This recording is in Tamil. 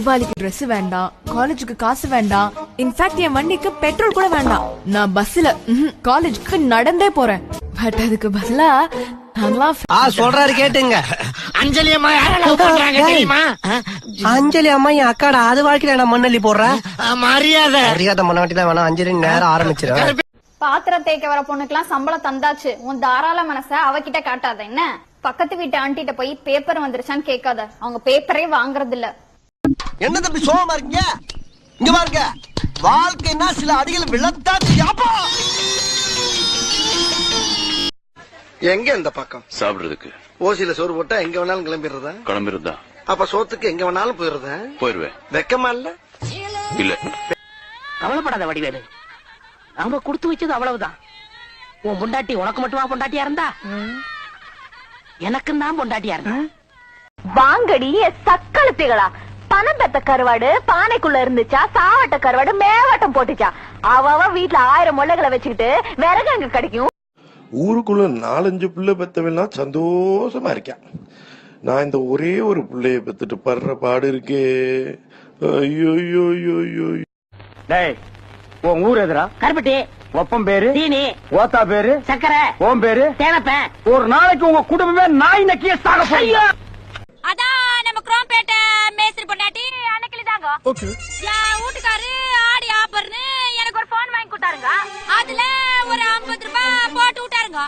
தீபாவளிக்கு Dress வேண்டாம் காலேஜுக்கு காசு வேண்டாம். இன்ஃபேக்ட் என் வண்டிக்கு பெட்ரோல் கூட வேண்டாம். நான் பஸ்ல காலேஜுக்கு நடந்தே போறேன். பட் அதுக்கு பதிலா சொல்றாரு கேட்டுங்க. அஞ்சலி அம்மா தெரியுமா? அஞ்சலி அம்மா என் அக்காடா அது வாழ்க்கையில நான் மண்ணள்ளி போடுறேன். மரியாதை. வேணாம். அஞ்சலி நேரம் பாத்திரம் தேய்க்க வர பொண்ணுக்கெல்லாம் சம்பளம் தந்தாச்சு. உன் தாராள மனச அவகிட்ட காட்டாத என்ன? பக்கத்து வீட்டு ஆண்டிட்ட போய் பேப்பர் வந்துருச்சான்னு கேட்காத. அவங்க பேப்பரே வாங்குறது இல்ல என்ன தம்பி சோகமா இருக்கீங்க? இங்க பாருங்க வாழ்க்கைன்னா சில அடிகள் விழத்தான் யாப்பா எங்க இந்த பக்கம்? சாப்பிடுறதுக்கு. ஓசியில சோறு போட்டா எங்க வேணாலும் கிளம்பிடுறதா? கிளம்பிருந்தா அப்ப சோத்துக்கு எங்க வேணாலும் போயிடுறதா? போயிருவேன். வெக்கமா இல்ல? இல்ல. கவலைப்படாத வடிவேலு. நாம கொடுத்து வச்சது அவ்வளவுதான். உன் பொண்டாட்டி உனக்கு மட்டுமா பொண்டாட்டியா இருந்தா? எனக்கும் தான் பொண்டாட்டியா இருந்தா? வாங்கடி சக்களத்திகளா பணம் பெத்த கருவாடு பானைக்குள்ள இருந்துச்சா சாவட்ட கருவாடு மேவாட்டம் போட்டுச்சா. அவ வீட்டுல ஆயிரம் முள்ளைகளை வச்சுக்கிட்டு விறகு அங்க கிடைக்கும்? ஊருக்குள்ள நாலஞ்சு பிள்ளை பெத்தவெல்லாம் சந்தோஷமா இருக்கான் நான் இந்த ஒரே ஒரு பிள்ளைய பெத்துட்டு படுற பாடு இருக்கே. ஐயோ ஐயோ ஐயோ ஐயோ. டேய் உன் ஊர் எதுரா கருப்பட்டி. ஒப்பம் பேரு? தீனி ஓத்தா பேரு? சக்கரை ஓம் பேரு? தேனப்பேன் ஒரு நாளைக்கு உங்க குடும்பமே நாய் நக்கிய சாக போறீங்க தாங்க என் வீட்டுக்காரு ஆடி ஆப்பர்னு எனக்கு ஒரு போன் வாங்கி கொடுத்தாருங்க. அதுல ஒரு ஐம்பது ரூபாய் போட்டு விட்டாருங்க.